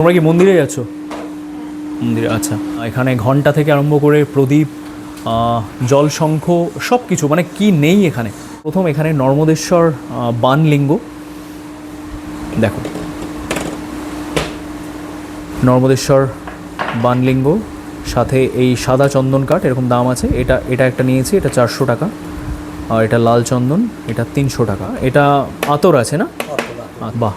তোমরা কি মন্দিরে যাচ্ছ? মন্দিরে আচ্ছা। এখানে ঘণ্টা থেকে আরম্ভ করে প্রদীপ আহ, জল শঙ্খ সব কিছু মানে কি নেই এখানে? প্রথম এখানে নর্মদেশ্বর বানলিঙ্গ। দেখো। নর্মদেশ্বর বানলিঙ্গ সাথে এই সাদা চন্দন কাঠ এরকম দাম আছে। এটা এটা একটা নিয়েছি এটা চারশো টাকা। আর এটা লাল চন্দন এটা তিনশো টাকা। এটা আতর আছে না? বাহ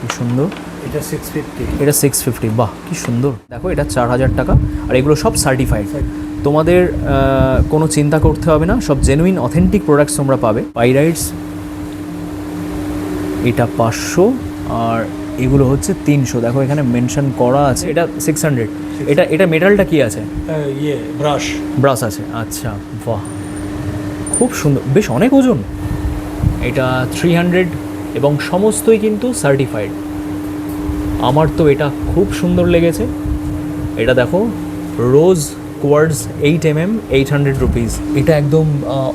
কি সুন্দর। এটা সিক্স ফিফটি এটা সিক্স ফিফটি বাহ কি সুন্দর। দেখো এটা চার হাজার টাকা আর এগুলো সব সার্টিফাইড তোমাদের কোনো চিন্তা করতে হবে না সব জেনুইন অথেন্টিক প্রোডাক্টস তোমরা পাবে। পাইরাইডস এটা পাঁচশো আর এগুলো হচ্ছে তিনশো। দেখো এখানে মেনশন করা আছে এটা সিক্স হান্ড্রেড এটা এটা মেটালটা কি আছে? ইয়ে ব্রাশ ব্রাশ আছে আচ্ছা বাহ। খুব সুন্দর বেশ অনেক ওজন। এটা থ্রি হান্ড্রেড এবং সমস্তই কিন্তু সার্টিফাইড আমার তো এটা খুব সুন্দর লেগেছে। এটা দেখো rose quartz eight M M eight hundred rupees এটা একদম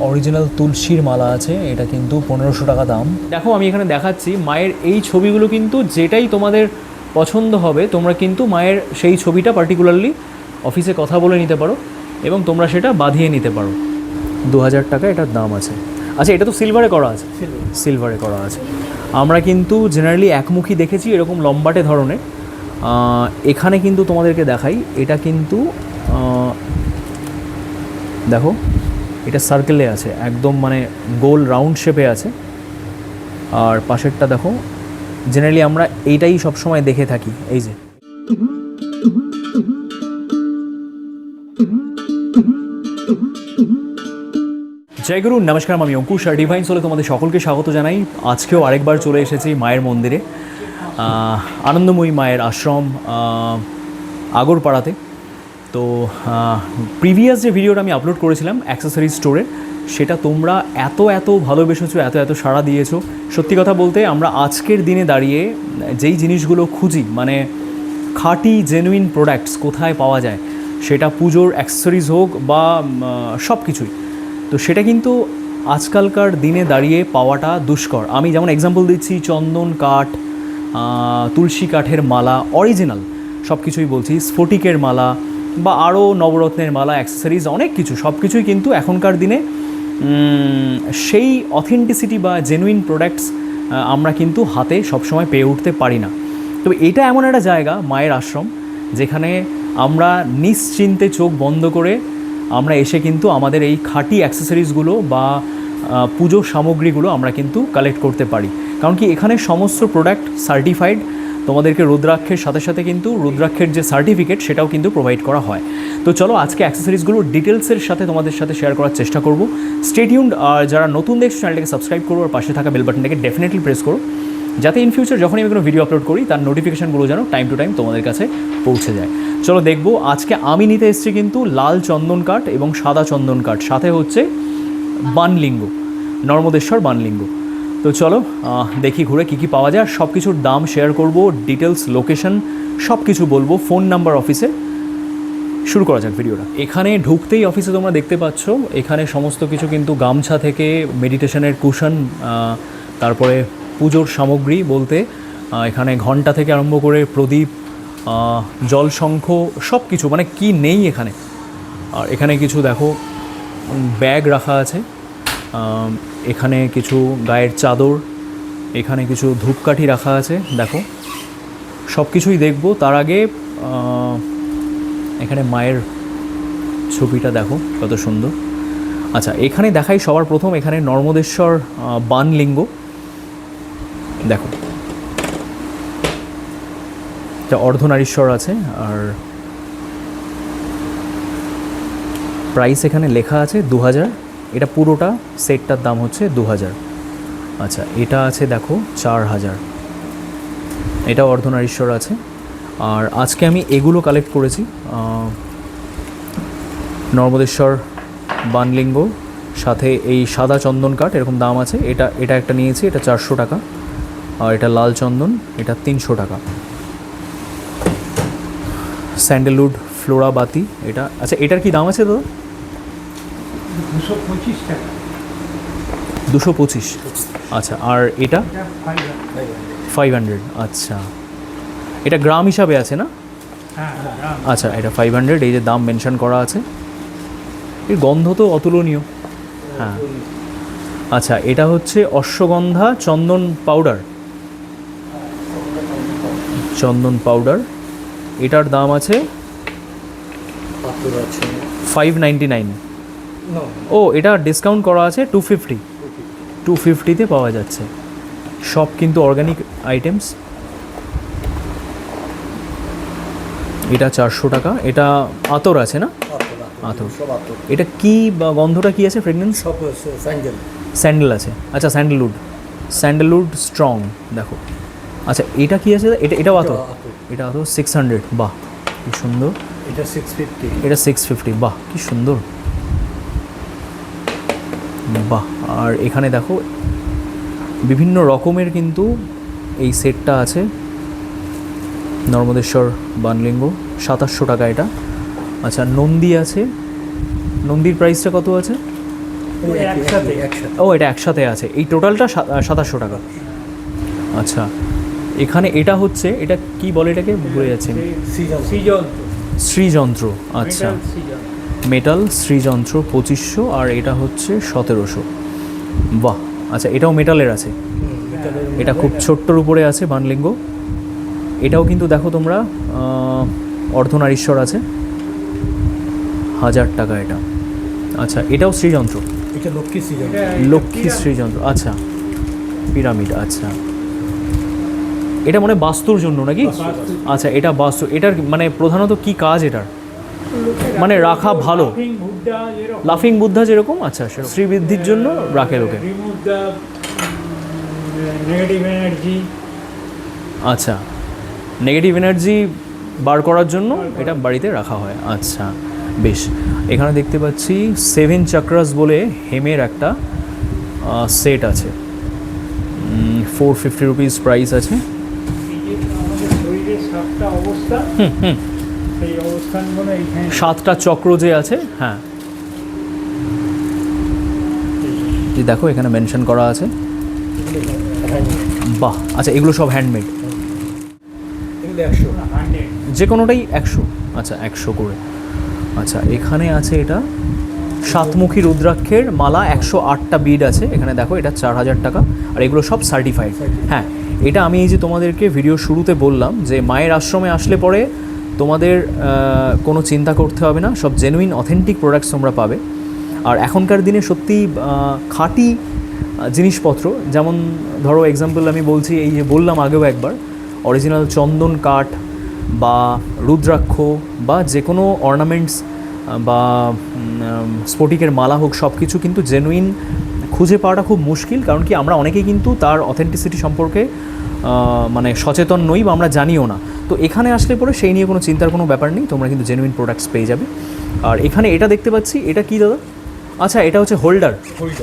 অরিজিনাল তুলসীর মালা আছে এটা কিন্তু পনেরোশো টাকা দাম। দেখো আমি এখানে দেখাচ্ছি মায়ের এই ছবিগুলো কিন্তু যেটাই তোমাদের পছন্দ হবে তোমরা কিন্তু মায়ের সেই ছবিটা পার্টিকুলারলি অফিসে কথা বলে নিতে পারো এবং তোমরা সেটা বাঁধিয়ে নিতে পারো। দু হাজার টাকা এটার দাম আছে। আচ্ছা এটা তো সিলভারে করা আছে। সিলভারে করা আছে। আমরা কিন্তু জেনারেলি একমুখী দেখেছি এরকম লম্বাটে ধরনের। এখানে কিন্তু তোমাদেরকে দেখাই, এটা কিন্তু দেখো, এটা সার্কেলে আছে, একদম মানে গোল রাউন্ড শেপে আছে। আর পাশেরটা দেখো জেনারেলি আমরা এইটাই সবসময় দেখে থাকি, এই যে। জয় গুরু, নমস্কার, আমি অঙ্কুশ আর ডিভাইন সোলে তোমাদের সকলকে স্বাগত জানাই। আজকেও আরেকবার চলে এসেছি মায়ের মন্দিরে। আনন্দময়ী মায়ের আশ্রম আগরপাড়াতে। তো প্রিভিয়াস যে ভিডিওটা আমি আপলোড করেছিলাম অ্যাক্সেসরিজ স্টোরে সেটা তোমরা এত এত ভালোবেসেছো, এত এত সাড়া দিয়েছ। সত্যি কথা বলতে, আমরা আজকের দিনে দাঁড়িয়ে যেই জিনিসগুলো খুঁজি মানে খাঁটি জেনুইন প্রোডাক্টস কোথায় পাওয়া যায়, সেটা পুজোর অ্যাক্সেসরিজ হোক বা সব কিছুই তো সেটা কিন্তু আজকালকার দিনে দাঁড়িয়ে পাওয়াটা দুষ্কর। আমি যেমন এক্সাম্পল দিচ্ছি, চন্দন কাঠ তুলসী কাঠের মালা অরিজিনাল সব কিছুই বলছি, স্ফটিকের মালা বা আরও নবরত্নের মালা অ্যাক্সেসরিজ অনেক কিছু সব কিছুই কিন্তু এখনকার দিনে সেই অথেন্টিসিটি বা জেনুইন প্রোডাক্টস আমরা কিন্তু হাতে সবসময় পেয়ে উঠতে পারি না। তবে এটা এমন একটা জায়গা, মায়ের আশ্রম, যেখানে আমরা নিশ্চিন্তে চোখ বন্ধ করে আমরা এসে কিন্তু আমাদের এই খাঁটি অ্যাক্সেসরিজগুলো বা পুজোর সামগ্রীগুলো আমরা কিন্তু কালেক্ট করতে পারি। কারণ কি এখানে সমস্ত প্রোডাক্ট সার্টিফাইড তোমাদেরকে রুদ্রাক্ষের সাথে সাথে কিন্তু রুদ্রাক্ষের যে সার্টিফিকেট সেটাও কিন্তু প্রোভাইড করা হয়। তো চলো আজকে অ্যাক্সেসরিজগুলোর ডিটেলসের সাথে তোমাদের সাথে শেয়ার করার চেষ্টা করব। স্টেডিউন্ড আর যারা নতুন দেখছ চ্যানেলটাকে সাবস্ক্রাইব করো, আর পাশে থাকা বেল বাটনটাকে ডেফিনেটলি প্রেস করো। যাতে ইন ফিউচার যখনই আমি কোনো ভিডিও আপলোড করি, তার নোটিফিকেশানগুলো যেন টাইম টু টাইম তোমাদের কাছে পৌঁছে যায়। চলো দেখব, আজকে আমি নিতে এসেছি কিন্তু লাল চন্দন কাঠ এবং সাদা চন্দন কাঠ। সাথে হচ্ছে বানলিঙ্গ, নর্মদেশ্বর বানলিঙ্গ। তো চলো দেখি ঘুরে কী কী পাওয়া যায়। সব কিছুর দাম শেয়ার করব ডিটেলস লোকেশন সব কিছু বলব ফোন নাম্বার অফিসে শুরু করা যাক ভিডিওটা এখানে ঢুকতেই অফিসে তোমরা দেখতে পাচ্ছ, এখানে সমস্ত কিছু কিন্তু গামছা থেকে মেডিটেশনের কুশন তারপরে পুজোর সামগ্রী বলতে এখানে ঘণ্টা থেকে আরম্ভ করে প্রদীপ আহ, জল শঙ্খ সব কিছু মানে কি নেই এখানে। আর এখানে কিছু দেখো ব্যাগ রাখা আছে এখানে কিছু গায়ের চাদর এখানে কিছু ধূপকাঠি রাখা আছে দেখো। সব কিছুই দেখব তার আগে এখানে মায়ের ছবিটা দেখো কত সুন্দর। আচ্ছা এখানে দেখাই সবার প্রথম এখানে নর্মদেশ্বর বানলিঙ্গ। দেখো। এটা অর্ধনারীশ্বর আছে আর প্রাইস এখানে লেখা আছে দু হাজার এটা পুরোটা সেটটার দাম হচ্ছে দু হাজার আচ্ছা এটা আছে দেখো চার হাজার এটা অর্ধনারীশ্বর আছে। আর আজকে আমি এগুলো কালেক্ট করেছি নর্মদেশ্বর, বানলিঙ্গ, সাথে এই সাদা চন্দন কাঠ, এরকম দাম আছে। এটা এটা একটা নিয়েছি, এটা চারশো টাকা। এটা লাল চন্দন এটা তিনশো টাকা। স্যান্ডেলউড ফ্লোরা বাতি এটা আচ্ছা এটার কি দাম আছে দাদা? দুশো পঁচিশ টাকা। দুশো পঁচিশ। আচ্ছা আর এটা? ফাইভ হান্ড্রেড আচ্ছা। এটা গ্রাম হিসাবে আছে না? হ্যাঁ হ্যাঁ আচ্ছা এটা ফাইভ হান্ড্রেড এই যে দাম মেনশন করা আছে। এর গন্ধ তো অতুলনীয়। হ্যাঁ। আচ্ছা এটা হচ্ছে অশ্বগন্ধা চন্দন পাউডার। চন্দন পাউডার এটার দাম আছে ফাইভ নাইনটি নাইন ও এটা ডিসকাউন্ট করা আছে টু ফিফটি টু ফিফটিতে পাওয়া যাচ্ছে। সব কিন্তু অর্গানিক আইটেমস এটা চারশো টাকা। এটা আতর আছে না? আতর। এটা কি বা গন্ধটা কি আছে ফ্রেগনেন্স স্যান্ডেল স্যান্ডেল আছে। আচ্ছা স্যান্ডেলউড স্যান্ডেলউড স্ট্রং দেখো। আচ্ছা এটা কি আছে? এটা এটাও আতর। এটা আতর সিক্স হান্ড্রেড বাহ কি সুন্দর। এটা সিক্স ফিফটি এটা সিক্স ফিফটি বাহ কি সুন্দর। বাহ আর এখানে দেখো বিভিন্ন রকমের কিন্তু এই সেটটা আছে। নর্মদেশ্বর বানলিঙ্গ সাতাশশো টাকা এটা। আচ্ছা নন্দী আছে। নন্দীর প্রাইসটা কত আছে? ও এটা একসাথে আছে। এই টোটালটা সাতাশশো টাকা। আচ্ছা এখানে এটা হচ্ছে এটা কি বলে এটাকে? ভুলে যাচ্ছি শ্রীযন্ত্র আচ্ছা। মেটাল শ্রীযন্ত্র পঁচিশশো আর এটা হচ্ছে সতেরোশো। বাহ আচ্ছা এটাও মেটালের আছে। এটা খুব ছোট্টর উপরে আছে বানলিঙ্গ। এটাও কিন্তু দেখো তোমরা অর্ধনারীশ্বর আছে। হাজার টাকা এটা। আচ্ছা এটাও শ্রীযন্ত্র এটা লক্ষ্মী সিজন লক্ষ্মী শ্রীযন্ত্র আচ্ছা। পিরামিড আচ্ছা। এটা মানে বাস্তুর জন্য নাকি? আচ্ছা এটা বাস্তু, এটার মানে প্রধানত কি কাজ এটার? মানে রাখা ভালো। লাফিং বুদ্ধা যেরকম? আচ্ছা শ্রীবৃদ্ধির জন্য রাখে লোকে। আচ্ছা নেগেটিভ এনার্জি বার করার জন্য এটা বাড়িতে রাখা হয়। আচ্ছা বেশ। এখানে দেখতে পাচ্ছি সেভেন চাক্রাস বলে হেমের একটা সেট আছে। ফোর ফিফটি রুপিস প্রাইস আছে এই যে আমাদের শরীরের সাতটা অবস্থা সেই অবস্থানগুলো এইখানে। সাতটা চক্র যে আছে হ্যাঁ। এই দেখো এখানে মেনশন করা আছে। বাহ আচ্ছা এগুলো সব হ্যান্ডমেড যে কোনোটাই একশো। আচ্ছা একশো করে। আচ্ছা এখানে আছে এটা সাতমুখী রুদ্রাক্ষের মালা একশো আটটা বিড আছে। এখানে দেখো এটা চার হাজার টাকা। আর এগুলো সব সার্টিফাইড হ্যাঁ এটা আমি এই যে তোমাদেরকে ভিডিও শুরুতে বললাম যে মায়ের আশ্রমে আসলে পরে তোমাদের কোনো চিন্তা করতে হবে না, সব জেনুইন অথেন্টিক প্রোডাক্টস তোমরা পাবে। আর এখনকার দিনে সত্যি খাঁটি জিনিসপত্র, যেমন ধরো এক্সাম্পল আমি বলছি, এই যে বললাম আগেও একবার অরিজিনাল চন্দন কাঠ বা রুদ্রাক্ষ বা যে কোনো অর্নামেন্টস বা স্ফটিকের মালা হোক সব কিছু কিন্তু জেনুইন খুঁজে পাওয়াটা খুব মুশকিল কারণ কি আমরা অনেকেই কিন্তু তার অথেন্টিসিটি সম্পর্কে মানে সচেতন নই বা আমরা জানিও না। তো এখানে আসলে পরে সেই নিয়ে কোনো চিন্তার কোনো ব্যাপার নেই তোমরা কিন্তু জেনুইন প্রোডাক্টস পেয়ে যাবে। আর এখানে এটা দেখতে পাচ্ছি এটা কি দাদা? আচ্ছা এটা হচ্ছে হোল্ডার.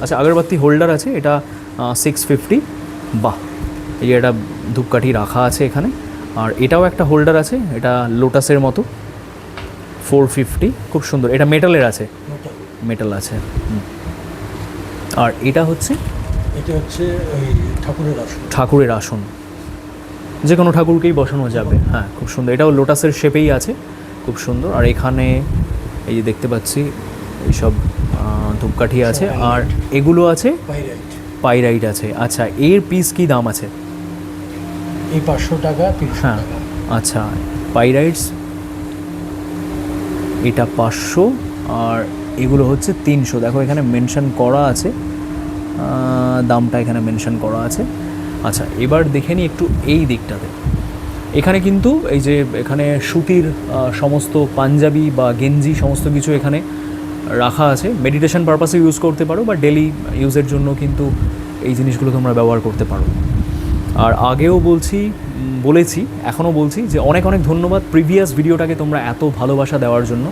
আচ্ছা আগরবাতি হোল্ডার আছে এটা সিক্স ফিফটি বাহ এই এটা ধূপকাঠি রাখা আছে এখানে। আর এটাও একটা হোল্ডার আছে এটা লোটাসের মতো। ফোর ফিফটি খুব সুন্দর। এটা মেটালের আছে। মেটাল আছে। হুম। আর এটা হচ্ছে? এটা হচ্ছে ওই ঠাকুরের আসন। ঠাকুরের আসন। যে কোনো ঠাকুরকেই বসানো যাবে। হ্যাঁ খুব সুন্দর। এটাও লোটাসের শেপেই আছে। খুব সুন্দর। আর এখানে এই যে দেখতে পাচ্ছি এইসব ধূপকাঠি আছে। আর এগুলো আছে? পাইরাইট। পাইরাইট আছে। আচ্ছা এর পিস কি দাম আছে? এই পাঁচশো টাকা হ্যাঁ আচ্ছা পাইরাইটস এটা পাঁচশো। আর এগুলো হচ্ছে তিনশো। দেখো এখানে মেনশন করা আছে। দামটা এখানে মেনশন করা আছে। আচ্ছা এবার দেখে নিই একটু এই দিকটাতে। এখানে কিন্তু এই যে এখানে সুতির সমস্ত পাঞ্জাবি বা গেঞ্জি সমস্ত কিছু এখানে রাখা আছে। মেডিটেশন পারপাসে ইউজ করতে পারো বা ডেলি ইউজের জন্য কিন্তু এই জিনিসগুলো তোমরা ব্যবহার করতে পারো। আর আগেও বলছি বলেছি, এখনও বলছি যে অনেক অনেক ধন্যবাদ প্রিভিয়াস ভিডিওটাকে তোমরা এত ভালোবাসা দেওয়ার জন্য।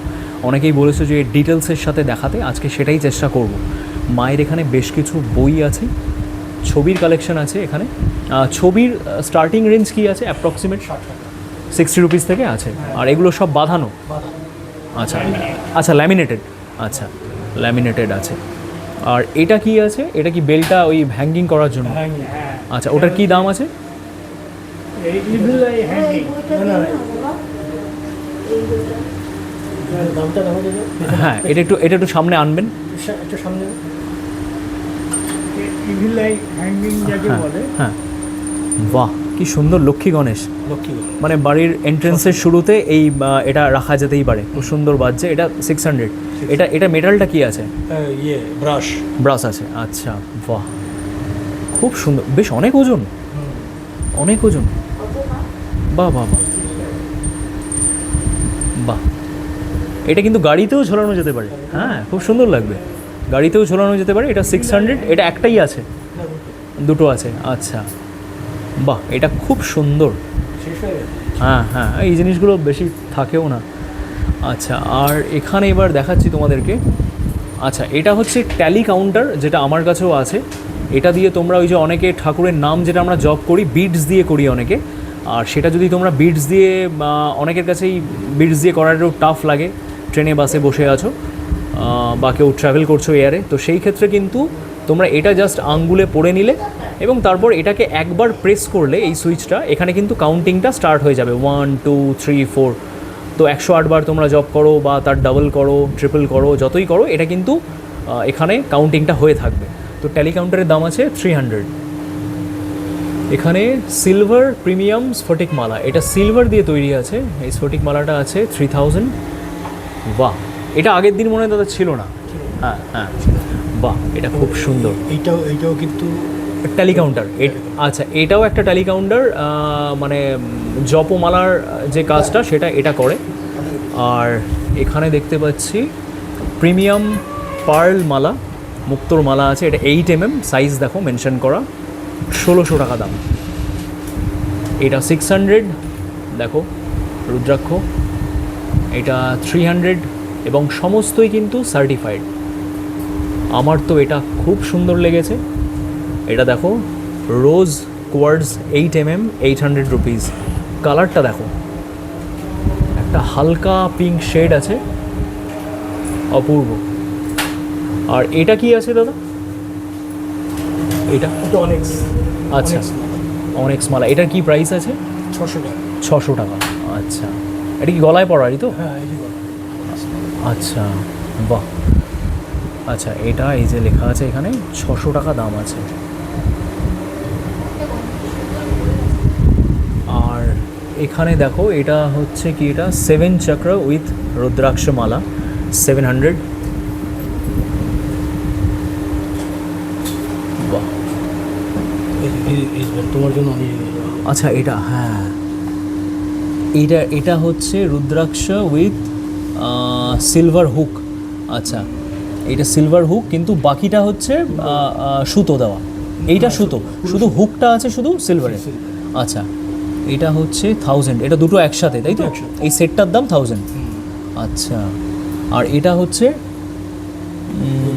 অনেকেই বলেছে যে ডিটেলসের সাথে দেখাতে আজকে সেটাই চেষ্টা করব। মায়ের এখানে বেশ কিছু বই আছে ছবির কালেকশন আছে এখানে। ছবির স্টার্টিং রেঞ্জ কি আছে? অ্যাপ্রক্সিমেট ষাট সিক্সটি রুপিস থেকে আছে। আর এগুলো সব বাঁধানো? আচ্ছা আচ্ছা ল্যামিনেটেড আচ্ছা ল্যামিনেটেড আছে। আর এটা কি আছে? এটা কি বেলটা ওই হ্যাঙ্গিং করার জন্য? হ্যাঁ হ্যাঁ। আচ্ছা ওটার কি দাম আছে? এই হ্যাঁ এটা একটু এটা একটু সামনে আনবেন। একটু সামনে। ইভিল আই হ্যান্ডিং যাকে হ্যাঁ বলে। হ্যাঁ। বাহ কি সুন্দর লক্ষ্মী গণেশ। লক্ষ্মী মানে বাড়ির এন্ট্রেন্সের শুরুতে এই এটা রাখা যেতেই পারে। খুব সুন্দর বাজছে। এটা সিক্স হান্ড্রেড এটা এটা মেটালটা কি আছে? ইয়ে ব্রাশ ব্রাশ আছে। আচ্ছা বাহ। খুব সুন্দর। বেশ অনেক ওজন। অনেক ওজন। বাহ বাহ বাহ। বাহ। এটা কিন্তু গাড়িতেও ঝোলানো যেতে পারে। হ্যাঁ খুব সুন্দর লাগবে। গাড়িতেও ঝোলানো যেতে পারে। এটা সিক্স হান্ড্রেড এটা একটাই আছে। দুটো আছে। আচ্ছা। বাহ এটা খুব সুন্দর। হয়ে হ্যাঁ হ্যাঁ এই জিনিসগুলো বেশি থাকেও না। আচ্ছা আর এখানে এবার দেখাচ্ছি তোমাদেরকে। আচ্ছা এটা হচ্ছে ট্যালি কাউন্টার যেটা আমার কাছেও আছে। এটা দিয়ে তোমরা ওই যে অনেকে ঠাকুরের নাম যেটা আমরা জব করি বিটস দিয়ে করি অনেকে। আর সেটা যদি তোমরা বিটস দিয়ে অনেকের কাছেই বিটস দিয়ে করাটাও টাফ লাগে। ট্রেনে, বাসে বসে আছো বা কেউ ট্রাভেল করছ এয়ারে তো সেই ক্ষেত্রে কিন্তু তোমরা এটা জাস্ট আঙ্গুলে পড়ে নিলে এবং তারপর এটাকে একবার প্রেস করলে এই সুইচটা এখানে কিন্তু কাউন্টিংটা স্টার্ট হয়ে যাবে। ওয়ান টু থ্রি ফোর তো একশো আটবার তোমরা জব করো বা তার ডাবল করো ট্রিপল করো, যতই করো, এটা কিন্তু এখানে কাউন্টিংটা হয়ে থাকবে। তো ট্যালি কাউন্টারের দাম আছে থ্রি হান্ড্রেড এখানে সিলভার প্রিমিয়াম স্ফটিক মালা এটা সিলভার দিয়ে তৈরি আছে। এই স্ফটিক মালাটা আছে থ্রি থাউজেন্ড বাহ এটা আগের দিন মনে হয় দাদা ছিল না। হ্যাঁ হ্যাঁ। বাহ এটা খুব সুন্দর। এইটাও এইটাও কিন্তু ট্যালি কাউন্টার আচ্ছা এটাও একটা ট্যালি কাউন্টার মানে জপমালার যে কাজটা সেটা এটা করে। আর এখানে দেখতে পাচ্ছি প্রিমিয়াম পার্ল মালা মুক্তোর মালা আছে। এটা এইট এম এম সাইজ দেখো মেনশন করা। ষোলোশো টাকা দাম। এটা সিক্স হান্ড্রেড দেখো রুদ্রাক্ষ। এটা থ্রি হান্ড্রেড এবং সমস্তই কিন্তু সার্টিফাইড আমার তো এটা খুব সুন্দর লেগেছে। এটা দেখো rose quartz eight M M eight hundred rupees কালারটা দেখো একটা হালকা পিঙ্ক শেড আছে অপূর্ব। আর এটা কি আছে দাদা? এটা? অনেক আচ্ছা অনেক্স মালা। এটার কি প্রাইস আছে? ছশো টাকা। ছশো টাকা। আচ্ছা। এটা কি গলায় পড়ারই তো হ্যাঁ বলো। আচ্ছা বাহ। আচ্ছা এটা এই যে লেখা আছে এখানে ছশো টাকা দাম আছে। আর এখানে দেখো এটা হচ্ছে কি এটা? Seven chakra with rudraksha mala seven hundred. তোমার জন্য আচ্ছা এটা হ্যাঁ। এটা এটা হচ্ছে রুদ্রাক্ষ উইথ সিলভার হুক আচ্ছা এটা সিলভার হুক কিন্তু বাকিটা হচ্ছে সুতো দেওয়া। এইটা সুতো। শুধু হুকটা আছে শুধু সিলভারের আচ্ছা এটা হচ্ছে থাউজেন্ড এটা দুটো একসাথে তাই তো। এই সেটটার দাম থাউজেন্ড আচ্ছা আর এটা হচ্ছে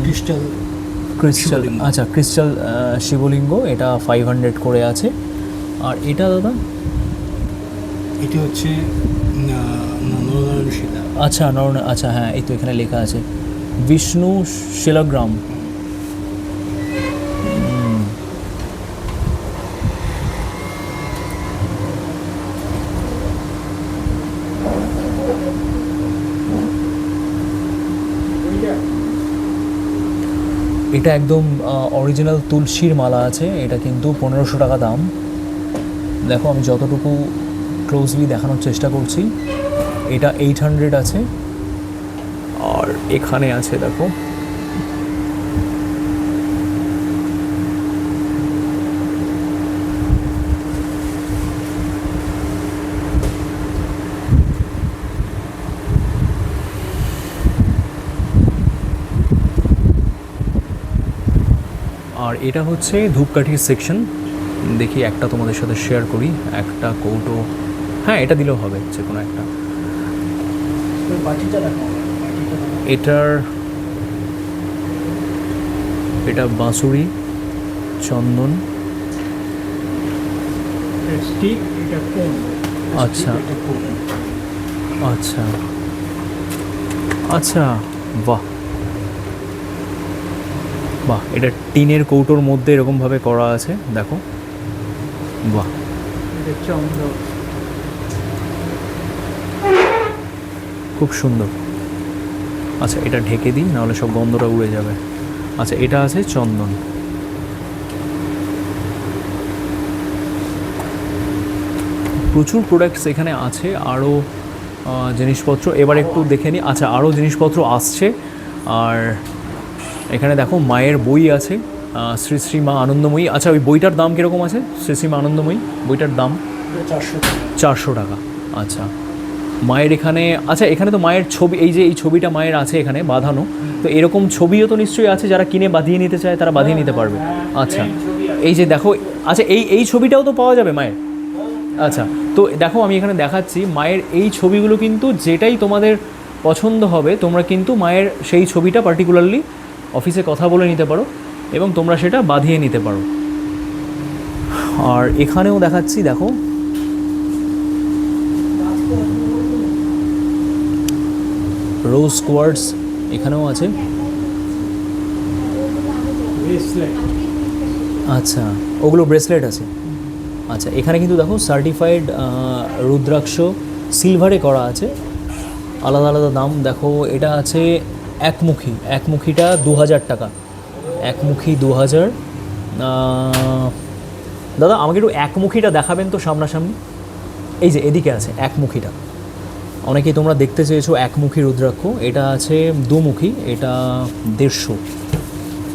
ক্রিস্টাল ক্রিস্টাল। আচ্ছা ক্রিস্টাল শিবলিঙ্গ। এটা ফাইভ হান্ড্রেড করে আছে। আর এটা দাদা এটি হচ্ছে আচ্ছা নরন আচ্ছা হ্যাঁ এই তো এখানে লেখা আছে। বিষ্ণু শিলাগ্রাম। এটা একদম অরিজিনাল তুলসীর মালা আছে। এটা কিন্তু পনেরোশো টাকা দাম। দেখো, আমি যতটুকু ক্লোজলি দেখানোর চেষ্টা করছি। এটা এইট হান্ড্রেড আছে। আর এখানে আছে, দেখো। আর এটা হচ্ছে ধূপকাঠির সেকশন দেখি একটা তোমাদের সাথে শেয়ার করি। একটা কৌটো হ্যাঁ এটা দিলেও হবে যে কোনো একটা। এটার এটা বাঁশুড়ি চন্দন। আচ্ছা। আচ্ছা। আচ্ছা বাহ। বাহ এটা টিনের কৌটোর মধ্যে এরকমভাবে করা আছে দেখো। বাহ। এটা চন্দ্র। খুব সুন্দর। আচ্ছা এটা ঢেকে দিই নাহলে সব গন্ধটা উড়ে যাবে। আচ্ছা এটা আছে চন্দন। প্রচুর প্রোডাক্টস এখানে আছে আরও জিনিসপত্র। এবার একটু দেখে নিই। আচ্ছা আরও জিনিসপত্র আসছে। আর এখানে দেখো মায়ের বই আছে শ্রী শ্রী মা আনন্দময়ী। আচ্ছা ওই বইটার দাম কীরকম আছে? শ্রী শ্রী মা আনন্দময়ী বইটার দাম? চারশো চারশো টাকা। আচ্ছা। মায়ের এখানে আচ্ছা এখানে তো মায়ের ছবি, এই যে এই ছবিটা মায়ের আছে এখানে বাঁধানো, তো এরকম ছবিও তো নিশ্চয়ই আছে যারা কিনে বাঁধিয়ে নিতে চায়, তারা বাঁধিয়ে নিতে পারবে। আচ্ছা এই যে দেখো আচ্ছা এই এই ছবিটাও তো পাওয়া যাবে মায়ের? আচ্ছা তো দেখো, আমি এখানে দেখাচ্ছি, মায়ের এই ছবিগুলো কিন্তু যেটাই তোমাদের পছন্দ হবে, তোমরা কিন্তু মায়ের সেই ছবিটা পার্টিকুলারলি অফিসে কথা বলে নিতে পারো এবং তোমরা সেটা বাঁধিয়ে নিতে পারো। আর এখানেও দেখাচ্ছি, দেখো রোজ কোয়ার্ডস এখানেও আছে? আচ্ছা ওগুলো ব্রেসলেট আছে। আচ্ছা এখানে কিন্তু দেখো সার্টিফাইড রুদ্রাক্ষ সিলভারে করা আছে। আলাদা আলাদা দাম, দেখো এটা আছে একমুখী। একমুখীটা দু হাজার টাকা। একমুখী দু হাজার দাদা, আমাকে একটু একমুখীটা দেখাবেন তো সামনাসামনি? এই যে এদিকে আছে, একমুখীটা। অনেকেই তোমরা দেখতে চেয়েছো একমুখী রুদ্রাক্ষ। এটা আছে দুমুখী, এটা দেড়শো।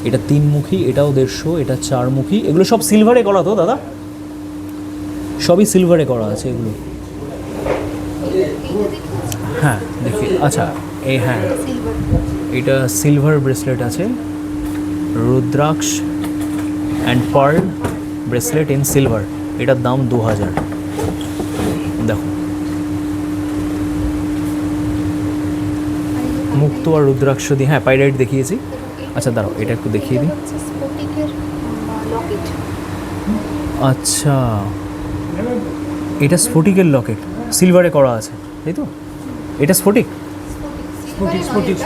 এটা তিনমুখী, এটাও দেড়শো, এটা চারমুখী। এগুলো সব সিলভারে করা তো, দাদা? সবই সিলভারে করা আছে এগুলো। হ্যাঁ দেখি। আচ্ছা এই হ্যাঁ এটা সিলভার ব্রেসলেট আছে। Rudraksha and pearl bracelet in silver এটার দাম দু হাজার দেখো। মুক্ত আর রুদ্রাক্ষ দিয়ে হ্যাঁ পাইরাইট দেখিয়েছি। আচ্ছা দাঁড়াও, এটা একটু দেখিয়ে দিই। আচ্ছা এটা স্ফটিকের লকেট সিলভারে করা আছে, তাই তো? এটা স্ফটিক?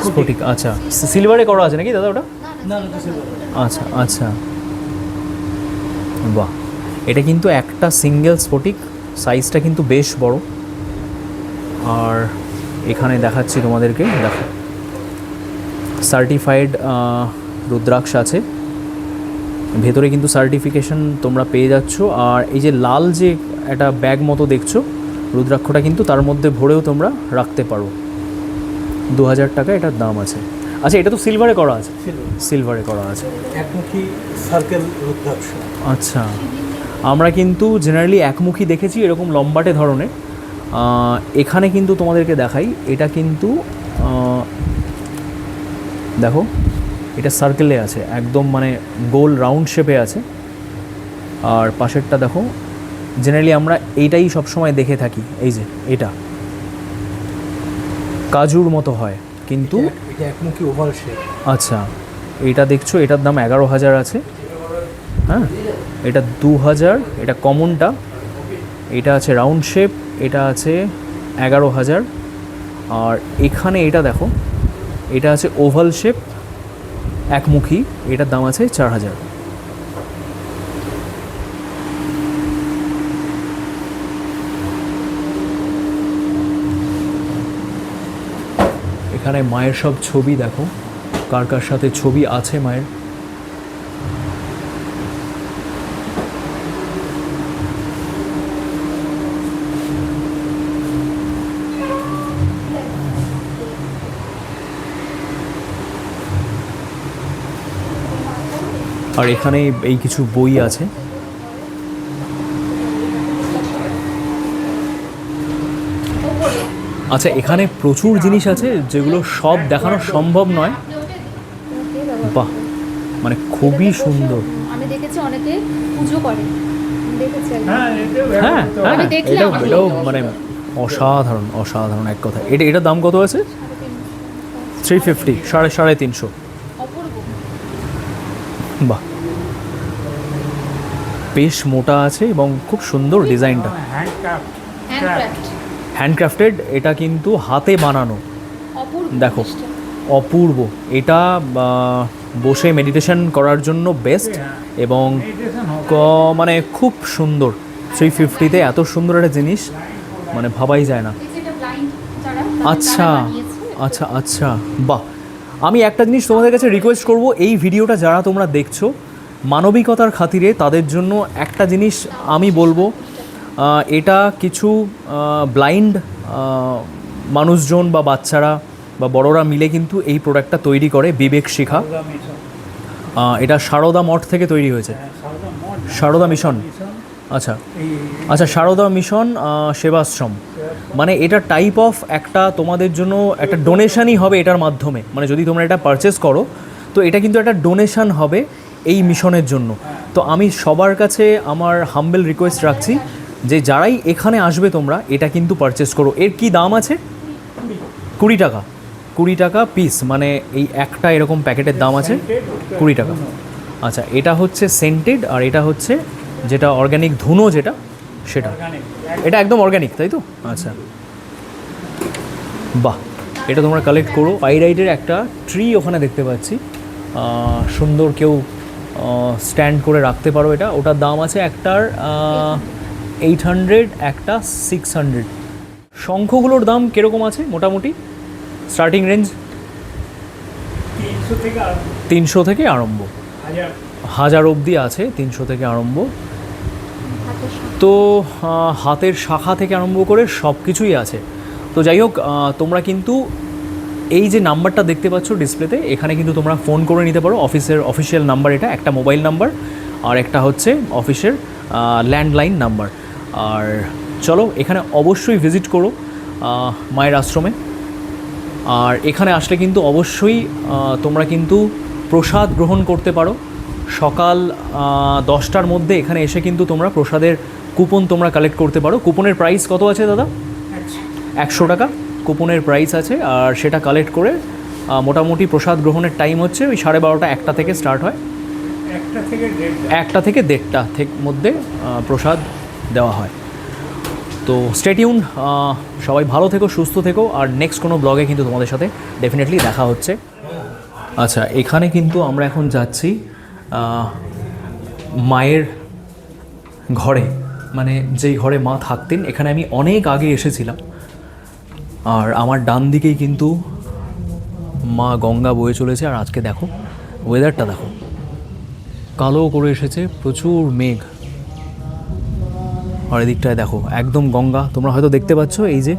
স্ফটিক আচ্ছা সিলভারে করা আছে নাকি দাদা ওটা। আচ্ছা আচ্ছা। বাহ, এটা কিন্তু একটা সিঙ্গেল স্ফটিক সাইজটা কিন্তু বেশ বড়। আর এখানে দেখাচ্ছি তোমাদেরকে, দেখো। সার্টিফাইড রুদ্রাক্ষ আছে। ভেতরে কিন্তু সার্টিফিকেশন তোমরা পেয়ে যাচ্ছ। আর এই যে লাল যে একটা ব্যাগ মতো দেখছ রুদ্রাক্ষটা কিন্তু তার মধ্যে ভরেও তোমরা রাখতে পারো। দু হাজার টাকা এটার দাম আছে। আচ্ছা এটা তো সিলভারে করা আছে। সিলভারে করা আছে। একমুখী সার্কেল রুদ্রাক্ষ। আচ্ছা। আমরা কিন্তু জেনারেলি একমুখী দেখেছি এরকম লম্বাটে ধরনের। এখানে কিন্তু তোমাদেরকে দেখাই এটা কিন্তু দেখো এটা সার্কেলে আছে একদম মানে গোল রাউন্ড শেপে আছে। আর পাশেরটা দেখো জেনারেলি আমরা এইটাই সবসময় দেখে থাকি এই যে এটা। কাজুর মতো হয় কিন্তু এটা- এটা একমুখী ওভাল শেপ আচ্ছা এটা দেখছ এটার দাম এগারো হাজার আছে। হ্যাঁ এটা দু হাজার এটা কমনটা এটা আছে রাউন্ড শেপ এটা আছে এগারো হাজার। আর এখানে এটা দেখো এটা আছে ওভাল শেপ একমুখী, এটার দাম আছে চার হাজার। এখানে মায়ের সব ছবি দেখো, কার কার সাথে ছবি আছে মায়ের? আর এখানে এই কিছু বই আছে। আচ্ছা এখানে প্রচুর জিনিস আছে যেগুলো সব দেখানো সম্ভব নয়। বাহ মানে খুবই সুন্দর। আমি দেখেছি অনেকে পুজো করে। আমি দেখেছি একবার। হ্যাঁ এটাও হ্যাঁ হ্যাঁ এটাও মানে অসাধারণ অসাধারণ এক কথা। এটা এটার দাম কত আছে? থ্রি ফিফটি সাড়ে সাড়ে তিনশো। বাহ। বেশ মোটা আছে এবং খুব সুন্দর ডিজাইনটা। হ্যান্ডক্রাফট হ্যান্ডক্রাফট হ্যান্ডক্রাফটেড এটা কিন্তু হাতে বানানো। দেখো অপূর্ব। এটা বসে মেডিটেশন করার জন্য বেস্ট হ্যাঁ। এবং ক- মানে খুব সুন্দর। থ্রি ফিফটিতে এত সুন্দর একটা জিনিস মানে ভাবাই যায় না। আচ্ছা আচ্ছা আচ্ছা। বাহ। আমি একটা জিনিস তোমাদের কাছে রিকোয়েস্ট করব এই ভিডিওটা যারা তোমরা দেখছ মানবিকতার খাতিরে তাদের জন্য একটা জিনিস আমি বলব এটা কিছু ব্লাইন্ড মানুষজন বা বাচ্চারা বা বড়রা মিলে কিন্তু এই প্রোডাক্টটা তৈরি করে বিবেক শিখা। এটা সারদা মঠ থেকে তৈরি হয়েছে। হ্যাঁ, সারদা মিশন। আচ্ছা। আচ্ছা সারদা মিশন সেবাশ্রম। মানে এটা টাইপ অফ একটা তোমাদের জন্য একটা ডোনেশনই হবে এটার মাধ্যমে। মানে যদি তোমরা এটা পারচেস করো, তো এটা কিন্তু একটা ডোনেশন হবে এই মিশনের জন্য। তো আমি সবার কাছে আমার হাম্বেল রিকোয়েস্ট রাখছি যে যারাই এখানে আসবে তোমরা, এটা কিন্তু পারচেস করো। এর কি দাম আছে? কুড়ি টাকা। কুড়ি টাকা পিস মানে এই একটা এরকম প্যাকেটের দাম আছে কুড়ি টাকা। আচ্ছা এটা হচ্ছে সেন্টেড আর এটা হচ্ছে যেটা অর্গ্যানিক ধুনো যেটা সেটা। এটা একদম অর্গ্যানিক তাই তো? আচ্ছা। বাহ এটা তোমরা কালেক্ট করো। পাইরাইডের একটা ট্রি ওখানে দেখতে পাচ্ছি। সুন্দর কেউ স্ট্যান্ড করে রাখতে পারো এটা। ওটার দাম আছে একটার এইট হান্ড্রেড একটা সিক্স হান্ড্রেড শঙ্খগুলোর দাম কীরকম আছে মোটামুটি? স্টার্টিং রেঞ্জ তিনশো থেকে আর তিনশো থেকে আরম্ভ। হাজার অবধি আছে তিনশো থেকে আরম্ভ। তো হাতের শাখা থেকে আরম্ভ করে সব কিছুই আছে। তো যাই হোক তোমরা কিন্তু এই যে নাম্বারটা দেখতে পাচ্ছ ডিসপ্লেতে, এখানে কিন্তু তোমরা ফোন করে নিতে পারো। অফিসের অফিসিয়াল নাম্বার এটা, একটা মোবাইল নাম্বার আর একটা হচ্ছে অফিসের ল্যান্ডলাইন নাম্বার। আর চলো, এখানে অবশ্যই ভিজিট করো মায়ের আশ্রমে। আর এখানে আসলে কিন্তু অবশ্যই তোমরা কিন্তু প্রসাদ গ্রহণ করতে পারো। সকাল দশটার মধ্যে এখানে এসে কিন্তু তোমরা প্রসাদের কুপন তোমরা কালেক্ট করতে পারো। কুপনের প্রাইস কত আছে দাদা? একশো টাকা। কুপনের প্রাইস আছে আর সেটা কালেক্ট করে মোটামুটি প্রসাদ গ্রহণের টাইম হচ্ছে ওই সাড়ে বারোটা একটা থেকে স্টার্ট হয়। একটা থেকে দেড়টা। থেকে মধ্যে প্রসাদ দেওয়া হয়। তো স্টেটিউন সবাই ভালো থেকো সুস্থ থেকো আর নেক্সট কোনো ব্লগে কিন্তু তোমাদের সাথে ডেফিনেটলি দেখা হচ্ছে। আচ্ছা এখানে কিন্তু আমরা এখন যাচ্ছি মায়ের ঘরে। মানে যেই ঘরে মা থাকতেন, এখানে আমি অনেক আগে এসেছিলাম। আর আমার ডান দিকেই কিন্তু মা গঙ্গা বয়ে চলেছে। আর আজকে দেখো ওয়েদারটা দেখো। কালো করে এসেছে, প্রচুর মেঘ। আর এদিকটায় দেখো, একদম গঙ্গা। তোমরা হয়তো দেখতে পাচ্ছ এই যে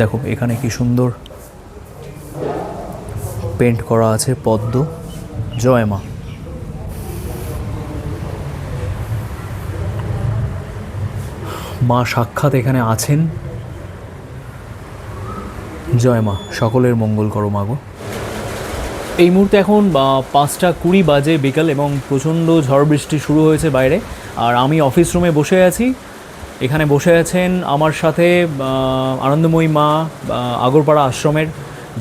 দেখো, এখানে কি সুন্দর পেন্ট করা আছে, পদ্ম। জয় মা। মা সাক্ষাৎ এখানে আছেন। জয় মা, সকলের মঙ্গল করো মাগো এই মুহূর্তে এখন পাঁচটা কুড়ি বাজে বিকাল এবং প্রচণ্ড ঝড় বৃষ্টি শুরু হয়েছে বাইরে। আর আমি অফিস রুমে বসে আছি। এখানে বসে আছেন আমার সাথে আনন্দময়ী মা আগরপাড়া আশ্রমের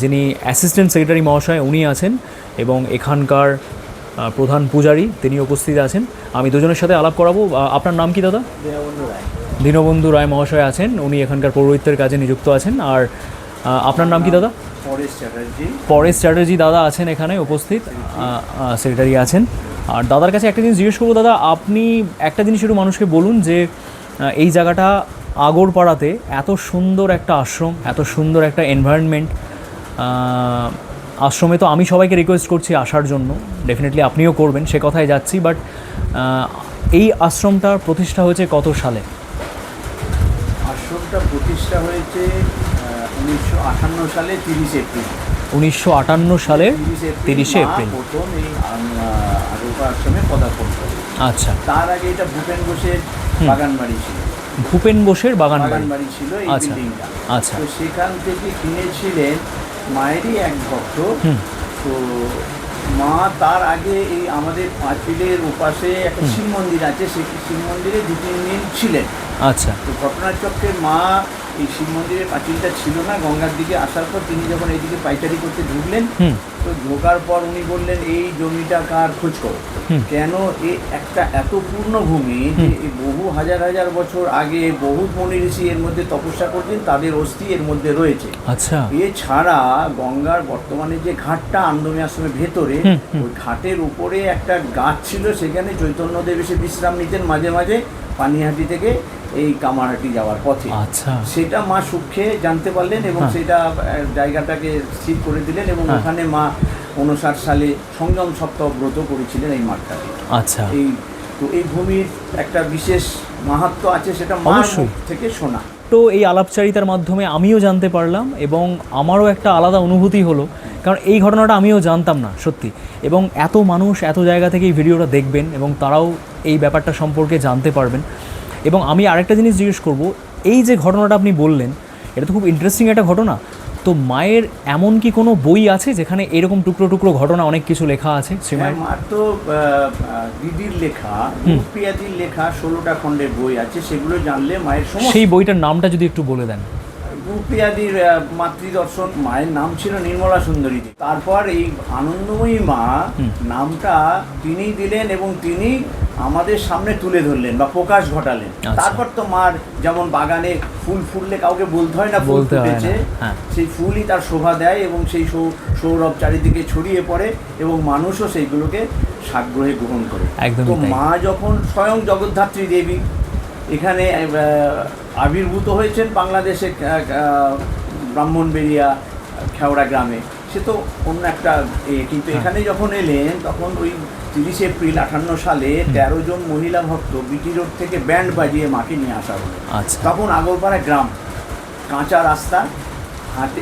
যিনি অ্যাসিস্ট্যান্ট সেক্রেটারি মহাশয় উনি আছেন এবং এখানকার প্রধান পূজারী তিনি উপস্থিত আছেন। আমি দুজনের সাথে আলাপ করাবো। আপনার নাম কি দাদা? দীনবন্ধু রায়। মহাশয় আছেন উনি এখানকার পৌরোহিত্যের কাজে নিযুক্ত আছেন। আর আপনার নাম কি দাদা? পরেশ চ্যাটার্জি। পরেশ চ্যাটার্জি দাদা আছেন এখানে উপস্থিত সেক্রেটারি আছেন। আর দাদার কাছে একটা জিনিস জিজ্ঞেস করব দাদা আপনি একটা জিনিস একটু মানুষকে বলুন যে এই জায়গাটা আগরপাড়াতে এত সুন্দর একটা আশ্রম এত সুন্দর একটা এনভায়রনমেন্ট আশ্রমে তো আমি সবাইকে রিকোয়েস্ট করছি আসার জন্য। ডেফিনেটলি আপনিও করবেন সে কথায় যাচ্ছি বাট এই আশ্রমটার প্রতিষ্ঠা হয়েছে কত সালে? আশ্রমটা প্রতিষ্ঠা হয়েছে উনিশশো আটান্ন সালে তিরিশ এপ্রিল। উনিশশো আটান্ন সালের তিরিশে এপ্রিল প্রথম এই আশ্রমে পদার্পণ আচ্ছা। তার আগে এটা ভূপেন ঘোষের বাগান বাড়ি ছিল। ভূপেন বোসের বাগান বাড়ি ছিল এই আচ্ছা, বিল্ডিংটা আচ্ছা। তো সেখান থেকে কিনেছিলেন মায়েরই এক ভক্ত। তো মা তার আগে এই আমাদের পাঁচিলের ওপাশে একটা শিব মন্দির আছে সেই শিব মন্দিরে দু তিন দিন ছিলেন। আচ্ছা। তো ঘটনাচক্রে মা এই শিব মন্দিরের পাঁচিলটা ছিল না গঙ্গার দিকে আসার পর তিনি যখন এইদিকে পাইকারি করতে ঢুকলেন তো ঢোকার পর উনি বললেন এই জমিটা কার খোঁজ করো? কেন এ একটা এত পূর্ণভূমি যে বহু হাজার হাজার বছর আগে বহু মনি ঋষি এর মধ্যে তপস্যা করছেন তাদের অস্থি এর মধ্যে রয়েছে। আচ্ছা। এছাড়া গঙ্গার বর্তমানে যে ঘাটটা আন্দমী আশ্রমের ভেতরে। ওই ঘাটের উপরে একটা গাছ ছিল সেখানে চৈতন্যদেব এসে বিশ্রাম নিতেন মাঝে মাঝে পানিহাটি থেকে। এই কামারহাটি যাওয়ার পথে। আচ্ছা। সেটা মা সুখে জানতে পারলেন এবং হ্যাঁ। সেটা জায়গাটাকে স্থির করে দিলেন এবং হ্যাঁ। ওখানে মা উনষাট সালে সংযম সপ্তাহ ব্রত করেছিলেন এই মাঠটাকে আচ্ছা। এই তো এই ভূমির একটা বিশেষ মাহাত্ম আছে সেটা মার। থেকে শোনা। তো এই আলাপচারিতার মাধ্যমে আমিও জানতে পারলাম এবং আমারও একটা আলাদা অনুভূতি হলো কারণ এই ঘটনাটা আমিও জানতাম না সত্যি। এবং এত মানুষ এত জায়গা থেকে এই ভিডিওটা দেখবেন এবং তারাও এই ব্যাপারটা সম্পর্কে জানতে পারবেন। এবং আমি আরেকটা জিনিস জিজ্ঞেস করব এই যে ঘটনাটা আপনি বললেন এটা তো খুব ইন্টারেস্টিং একটা ঘটনা। তো মায়ের এমন কি কোনো বই আছে যেখানে এরকম টুকরো টুকরো ঘটনা অনেক কিছু লেখা আছে? হ্যাঁ, শ্রীমায়ের মার তো দিদির লেখা পিয়াদির লেখা ষোলোটা খণ্ডের বই আছে সেগুলো জানলে মায়ের সেই বইটার নামটা যদি একটু বলে দেন। রূপিয়াদির আহ, মাতৃদর্শন মায়ের নাম ছিল নির্মলা সুন্দরী তারপর এই আনন্দময়ী মা নামটা তিনি দিলেন এবং তিনি আমাদের সামনে তুলে ধরলেন বা প্রকাশ ঘটালেন। আচ্ছা। তারপর তো মার যেমন বাগানে ফুল ফুললে কাউকে বলতে হয় না ফুল বলতে ফুটেছে হ্যাঁ। সেই ফুলই তার শোভা দেয় এবং সেই সৌরভ চারিদিকে ছড়িয়ে পড়ে এবং মানুষও সেইগুলোকে সাগ্রহে গ্রহণ করে। তো মা যখন স্বয়ং জগদ্ধাত্রী দেবী এখানে আবির্ভূত হয়েছেন বাংলাদেশে ব্রাহ্মণবেড়িয়া খেওড়া গ্রামে। সে তো অন্য একটা কিন্তু হ্যাঁ। এখানে যখন এলেন তখন ওই তিরিশে এপ্রিল আঠান্ন সালে তেরো জন মহিলা ভক্ত বিটি রোড থেকে ব্যান্ড বাজিয়ে মাকে নিয়ে আসা হলো। আচ্ছা। তখন আগরপাড়া গ্রাম কাঁচা রাস্তা হাঁটে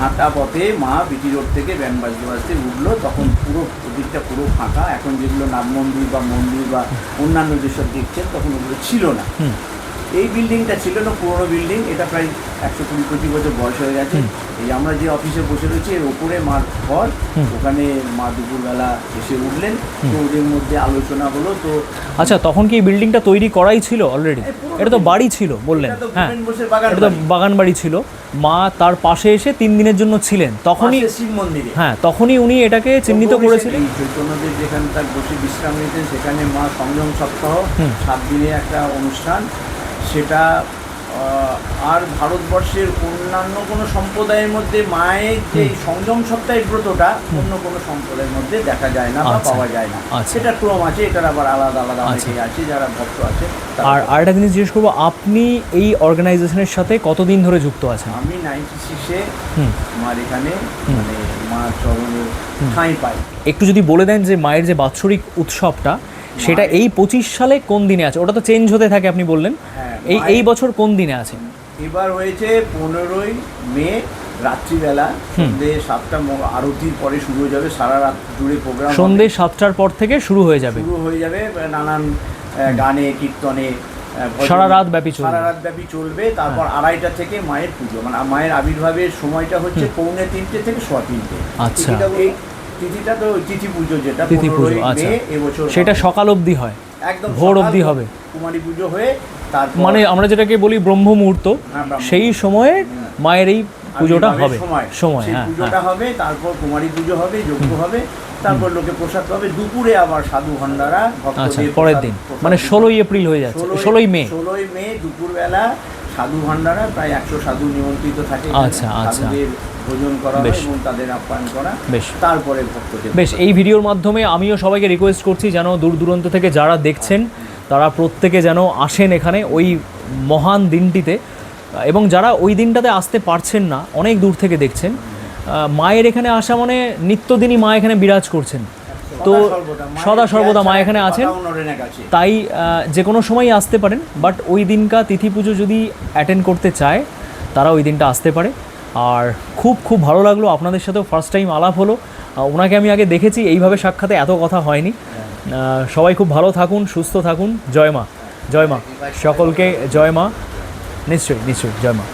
হাঁটা পথে মা বিটি রোড থেকে ব্যান্ড বাজতে বাজতে উঠল, তখন পুরো দিকটা পুরো ফাঁকা। এখন যেগুলো নাম মন্দির বা মন্দির বা অন্যান্য যেসব দেখছেন, তখন ওগুলো ছিল না। এই বিল্ডিংটা ছিল না পুরোনো বিল্ডিং এটা প্রায় একশো কুড়ি কোটি বছর বয়স হয়ে গেছে। এই আমরা যে অফিসে বসে রয়েছি এর ওপরে মার ঘর ওখানে মা দুপুরবেলা এসে উঠলেন। তো ওদের মধ্যে আলোচনা হলো তো আচ্ছা তখন কি এই বিল্ডিংটা তৈরি করাই ছিল অলরেডি এটা তো বাড়ি ছিল বললেন। হ্যাঁ। বাগান এটা তো বাড়ি। বাগান বাড়ি ছিল। মা তার পাশে এসে তিন দিনের জন্য ছিলেন। তখনই শিব মন্দিরে। হ্যাঁ তখনই উনি এটাকে চিহ্নিত করেছিলেন। চৈতন্যদেব যেখানে তার বসে বিশ্রাম নিতেন সেখানে মা সংযম সপ্তাহ সাত দিনের একটা অনুষ্ঠান সেটা আর ভারতবর্ষের অন্যান্য কোনো সম্প্রদায়ের মধ্যে মায়ের যে সংযম সপ্তাহের ব্রতটা অন্য কোনো সম্প্রদায়ের মধ্যে দেখা যায় না বা আচ্ছা। পাওয়া যায় না। আচ্ছা। সেটা ক্রম আছে এটার আবার আলাদা আলাদা আচ্ছা। অনেকেই আছে যারা ভক্ত আছে আর আরেকটা জিনিস জিজ্ঞেস করব আপনি এই অর্গানাইজেশনের সাথে কতদিন ধরে যুক্ত আছেন? আমি নাইনটি সিক্সে হুম। মার এখানে মানে মার চরণের ঠাঁই পাই। একটু যদি বলে দেন যে মায়ের যে বাৎসরিক উৎসবটা সেটা এই পঁচিশ সালে কোন দিনে আছে? ওটা তো চেঞ্জ হতে থাকে আপনি বললেন। হ্যাঁ, এই এই বছর কোন দিনে আছে? এবার হয়েছে পনেরোই মে রাত্রিবেলা। সন্ধ্যে সাতটা আরতির পরে শুরু হয়ে যাবে সারা রাত জুড়ে প্রোগ্রাম সন্ধে সাতটার পর থেকে শুরু হয়ে যাবে। শুরু হয়ে যাবে নানান গানে কীর্তনে সারা রাত ব্যাপী চলবে। সারা রাত ব্যাপী চলবে তারপর আড়াইটা থেকে মায়ের পুজো। মানে মায়ের আবির্ভাবের সময়টা হচ্ছে পৌনে তিনটে থেকে সোয়া তিনটে। আচ্ছা। তিথিটা তো তিথি পুজো যেটা তিথি পুজো আচ্ছা। এবছর সেটা সকাল অবধি হয় একদম ভোর অবধি হবে। কুমারী পুজো হয়ে তারপর মানে আমরা যেটাকে বলি ব্রহ্ম মুহূর্ত হ্যাঁ, সেই সময়ে মায়ের এই পুজোটা হবে সময়। হ্যাঁ পুজোটা হ্যাঁ। হবে তারপর কুমারী পুজো হবে যজ্ঞ হবে তারপর লোকে প্রসাদ পাবে। দুপুরে আবার সাধু ভান্ডারা আচ্ছা পরের দিন। মানে ষোলোই এপ্রিল হয়ে যাচ্ছে ষোলোই- ষোলোই মে। ষোলোই মে দুপুরবেলা সাধু ভান্ডারা প্রায় একশো সাধু নিমন্ত্রিত থাকে আচ্ছা, আচ্ছা। ভোজন করা। এবং তাদের আপ্যায়ন করা বেশ। তারপরে ভক্তদের বেশ এই ভিডিওর মাধ্যমে আমিও সবাইকে রিকোয়েস্ট করছি যেন দূর দূরান্ত থেকে যারা দেখছেন তারা প্রত্যেকে যেন আসেন এখানে ওই মহান দিনটিতে এবং যারা ওই দিনটাতে আসতে পারছেন না অনেক দূর থেকে দেখছেন মায়ের এখানে আসা মানে নিত্যদিনই মা এখানে বিরাজ করছেন তো সদা সর্বদা মা এখানে আছেন। তাই যে কোনো সময়ই আসতে পারেন বাট ওই দিনকা তিথি পুজো যদি অ্যাটেন্ড করতে চায় তারা ওই দিনটা আসতে পারে। আর খুব খুব ভালো লাগল আপনাদের সাথেও ফার্স্ট টাইম আলাপ হলো। ওনাকে আমি আগে দেখেছি এইভাবে সাক্ষাতে এত কথা হয়নি। সবাই খুব ভালো থাকুন সুস্থ থাকুন। জয় মা জয় মা সকলকে জয় মা। নিশ্চয়ই নিশ্চয়ই জয় মা।